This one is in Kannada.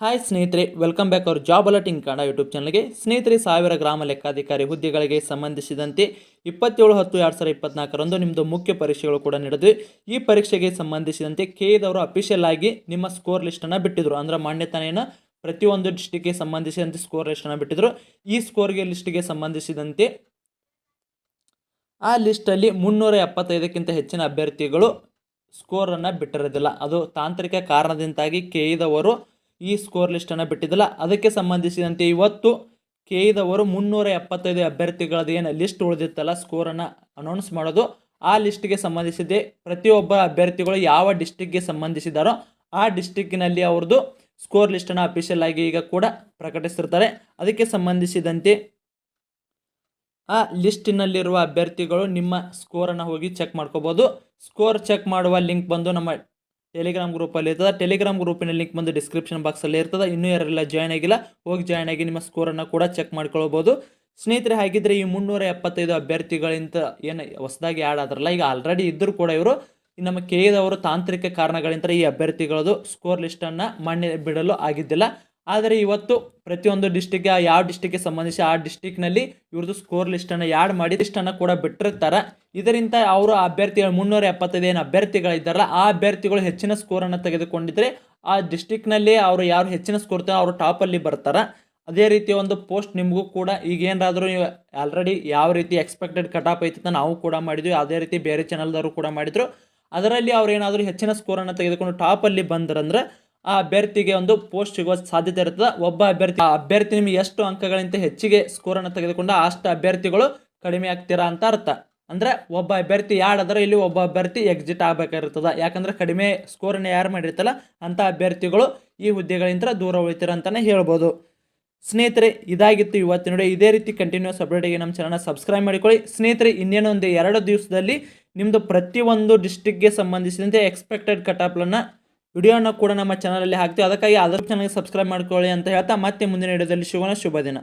ಹಾಯ್ ಸ್ನೇಹಿತರೆ. Welcome back our job alerting Kannada YouTube ಚಾನಲ್ಗೆ ಸ್ನೇಹಿತರೆ, ಸಾವಿರ ಗ್ರಾಮ ಲೆಕ್ಕಾಧಿಕಾರಿ ಹುದ್ದೆಗಳಿಗೆ ಸಂಬಂಧಿಸಿದಂತೆ ಇಪ್ಪತ್ತೇಳು ಹತ್ತು ಎರಡು ಸಾವಿರ ಇಪ್ಪತ್ನಾಲ್ಕರಂದು ನಿಮ್ಮದು ಮುಖ್ಯ ಪರೀಕ್ಷೆಗಳು ಕೂಡ ನಡೆದಿವೆ. ಈ ಪರೀಕ್ಷೆಗೆ ಸಂಬಂಧಿಸಿದಂತೆ ಕೆದವರು ಅಫಿಷಿಯಲ್ ಆಗಿ ನಿಮ್ಮ ಸ್ಕೋರ್ ಲಿಸ್ಟನ್ನು ಬಿಟ್ಟಿದ್ರು. ಅಂದ್ರೆ ಮಾನ್ಯತಾನೆಯನ್ನು ಪ್ರತಿಯೊಂದು ಡಿಸ್ಟಿಕ್ಗೆ ಸಂಬಂಧಿಸಿದಂತೆ ಸ್ಕೋರ್ ಲಿಸ್ಟನ್ನು ಬಿಟ್ಟಿದ್ರು. ಈ ಸ್ಕೋರ್ಗೆ ಲಿಸ್ಟ್ಗೆ ಸಂಬಂಧಿಸಿದಂತೆ ಆ ಲಿಸ್ಟಲ್ಲಿ ಮುನ್ನೂರ ಎಪ್ಪತ್ತೈದಕ್ಕಿಂತ ಹೆಚ್ಚಿನ ಅಭ್ಯರ್ಥಿಗಳು ಸ್ಕೋರನ್ನು ಬಿಟ್ಟಿರೋದಿಲ್ಲ. ಅದು ತಾಂತ್ರಿಕ ಕಾರಣದಿಂದಾಗಿ ಕೆಇದವರು ಈ ಸ್ಕೋರ್ ಲಿಸ್ಟನ್ನು ಬಿಟ್ಟಿದ್ದಲ್ಲ, ಅದಕ್ಕೆ ಸಂಬಂಧಿಸಿದಂತೆ ಇವತ್ತು ಕೆಇದವರು ಮುನ್ನೂರ ಎಪ್ಪತ್ತೈದು ಅಭ್ಯರ್ಥಿಗಳದ್ದು ಏನು ಲಿಸ್ಟ್ ಉಳಿದಿತ್ತಲ್ಲ ಸ್ಕೋರನ್ನು ಅನೌನ್ಸ್ ಮಾಡೋದು. ಆ ಲಿಸ್ಟ್ಗೆ ಸಂಬಂಧಿಸಿದೆ ಪ್ರತಿಯೊಬ್ಬ ಅಭ್ಯರ್ಥಿಗಳು ಯಾವ ಡಿಸ್ಟಿಕ್ಗೆ ಸಂಬಂಧಿಸಿದಾರೋ ಆ ಡಿಸ್ಟಿಕ್ಕಿನಲ್ಲಿ ಅವ್ರದ್ದು ಸ್ಕೋರ್ ಲಿಸ್ಟನ್ನು ಅಫಿಷಿಯಲ್ ಆಗಿ ಈಗ ಕೂಡ ಪ್ರಕಟಿಸಿರ್ತಾರೆ ಅದಕ್ಕೆ ಸಂಬಂಧಿಸಿದಂತೆ ಆ ಲಿಸ್ಟಿನಲ್ಲಿರುವ ಅಭ್ಯರ್ಥಿಗಳು ನಿಮ್ಮ ಸ್ಕೋರನ್ನು ಹೋಗಿ ಚೆಕ್ ಮಾಡ್ಕೋಬೋದು. ಸ್ಕೋರ್ ಚೆಕ್ ಮಾಡುವ ಲಿಂಕ್ ಬಂದು ನಮ್ಮ ಟೆಲಿಗ್ರಾಮ್ ಗ್ರೂಪಲ್ಲಿ ಇರ್ತದೆ. ಟೆಲಿಗ್ರಾಮ್ ಗ್ರೂಪಿನ ಲಿಂಕ್ ಬಂದು ಡಿಸ್ಕ್ರಿಪ್ಷನ್ ಬಾಕ್ಸಲ್ಲಿ ಇರ್ತದೆ. ಇನ್ನೂ ಯಾರೆಲ್ಲ ಜಾಯ್ನ್ ಆಗಿಲ್ಲ, ಹೋಗಿ ಜಾಯ್ನ್ ಆಗಿ ನಿಮ್ಮ ಸ್ಕೋರನ್ನು ಕೂಡ ಚೆಕ್ ಮಾಡ್ಕೊಳ್ಬೋದು. ಸ್ನೇಹಿತರೆ, ಹಾಗಿದ್ರೆ ಈ ಮುನ್ನೂರ ಎಪ್ಪತ್ತೈದು ಅಭ್ಯರ್ಥಿಗಳಿಂದ ಏನು ಹೊಸದಾಗಿ ಆ್ಯಡ್ ಆದ್ರಲ್ಲ, ಈಗ ಆಲ್ರೆಡಿ ಇದ್ದರೂ ಕೂಡ ಇವರು ನಮ್ಮ ಕೆದವರು ತಾಂತ್ರಿಕ ಕಾರಣಗಳಿಂದ ಈ ಅಭ್ಯರ್ಥಿಗಳದು ಸ್ಕೋರ್ ಲಿಸ್ಟನ್ನು ಮಣ್ಣೆ ಬಿಡಲು ಆಗಿದ್ದಿಲ್ಲ. ಆದರೆ ಇವತ್ತು ಪ್ರತಿಯೊಂದು ಡಿಸ್ಟಿಕ್ಗೆ ಯಾವ ಡಿಸ್ಟಿಕ್ಗೆ ಸಂಬಂಧಿಸಿ ಆ ಡಿಸ್ಟಿಕ್ನಲ್ಲಿ ಇವ್ರದ್ದು ಸ್ಕೋರ್ ಲಿಸ್ಟನ್ನು ಯಾಡ್ ಮಾಡಿ ಲಿಸ್ಟನ್ನು ಕೂಡ ಬಿಟ್ಟಿರ್ತಾರೆ. ಇದರಿಂದ ಅವರು ಅಭ್ಯರ್ಥಿಗಳು, ಮುನ್ನೂರ ಎಪ್ಪತ್ತೈದು ಏನು ಅಭ್ಯರ್ಥಿಗಳಿದ್ದಾರಲ್ಲ, ಆ ಅಭ್ಯರ್ಥಿಗಳು ಹೆಚ್ಚಿನ ಸ್ಕೋರನ್ನು ತೆಗೆದುಕೊಂಡಿದ್ದರೆ ಆ ಡಿಸ್ಟಿಕ್ನಲ್ಲಿ ಅವರು ಯಾರು ಹೆಚ್ಚಿನ ಸ್ಕೋರ್ ತ ಅವರು ಟಾಪಲ್ಲಿ ಬರ್ತಾರೆ. ಅದೇ ರೀತಿಯ ಒಂದು ಪೋಸ್ಟ್ ನಿಮಗೂ ಕೂಡ ಈಗ ಏನಾದರೂ ನೀವು ಆಲ್ರೆಡಿ ಯಾವ ರೀತಿ ಎಕ್ಸ್ಪೆಕ್ಟೆಡ್ ಕಟಾಪ್ ಆಫ್ ಅಂತ ನಾವು ಕೂಡ ಮಾಡಿದ್ವಿ. ಅದೇ ರೀತಿ ಬೇರೆ ಚಾನಲ್ದವರು ಕೂಡ ಮಾಡಿದರು. ಅದರಲ್ಲಿ ಅವ್ರು ಏನಾದರೂ ಹೆಚ್ಚಿನ ಸ್ಕೋರನ್ನು ತೆಗೆದುಕೊಂಡು ಟಾಪಲ್ಲಿ ಬಂದ್ರಂದ್ರೆ ಆ ಅಭ್ಯರ್ಥಿಗೆ ಒಂದು ಪೋಸ್ಟ್ ಸಿಗುವ ಸಾಧ್ಯತೆ ಇರ್ತದೆ ಒಬ್ಬ ಅಭ್ಯರ್ಥಿ, ಆ ಅಭ್ಯರ್ಥಿ ನಿಮಗೆ ಎಷ್ಟು ಅಂಕಗಳಿಂದ ಹೆಚ್ಚಿಗೆ ಸ್ಕೋರನ್ನು ತೆಗೆದುಕೊಂಡು ಅಷ್ಟು ಅಭ್ಯರ್ಥಿಗಳು ಕಡಿಮೆ ಆಗ್ತೀರಾ ಅಂತ ಅರ್ಥ. ಅಂದ್ರೆ ಒಬ್ಬ ಅಭ್ಯರ್ಥಿ ಯಾಡಾದ್ರೆ ಇಲ್ಲಿ ಒಬ್ಬ ಅಭ್ಯರ್ಥಿ ಎಕ್ಸಿಟ್ ಆಗಬೇಕಾಗಿರ್ತದೆ. ಯಾಕಂದ್ರೆ ಕಡಿಮೆ ಸ್ಕೋರನ್ನು ಯಾರು ಮಾಡಿರ್ತಲ್ಲ ಅಂತ ಅಭ್ಯರ್ಥಿಗಳು ಈ ಹುದ್ದೆಗಳಿಂದ ದೂರ ಉಳಿತೀರ ಅಂತಲೇ ಹೇಳ್ಬೋದು. ಸ್ನೇಹಿತರೆ, ಇದಾಗಿತ್ತು ಇವತ್ತಿನ ನೋಡಿ ಇದೇ ರೀತಿ ಕಂಟಿನ್ಯೂಸ್ ಅಪ್ಡೇಟಿಗೆ ನಮ್ಮ ಚಾನಲ್ನ ಸಬ್ಸ್ಕ್ರೈಬ್ ಮಾಡಿಕೊಳ್ಳಿ. ಸ್ನೇಹಿತರೆ, ಇನ್ನೇನು ಒಂದು ಎರಡು ದಿವಸದಲ್ಲಿ ನಿಮ್ಮದು ಪ್ರತಿಯೊಂದು ಡಿಸ್ಟಿಕ್ಗೆ ಸಂಬಂಧಿಸಿದಂತೆ ಎಕ್ಸ್ಪೆಕ್ಟೆಡ್ ಕಟಾಪ್ಲನ್ನು ವಿಡಿಯೋನ ಕೂಡ ನಮ್ಮ ಚಾನಲಲ್ಲಿ ಹಾಕ್ತೀವಿ. ಅದಕ್ಕಾಗಿ ಅದರ ಚೆನ್ನಾಗಿ ಸಬ್ಸ್ಕ್ರೈಬ್ ಮಾಡ್ಕೊಳ್ಳಿ ಅಂತ ಹೇಳ್ತಾ ಮತ್ತೆ ಮುಂದಿನ ವಿಡಿಯೋದಲ್ಲಿ ಶುಭನ ಶುಭ ದಿನ.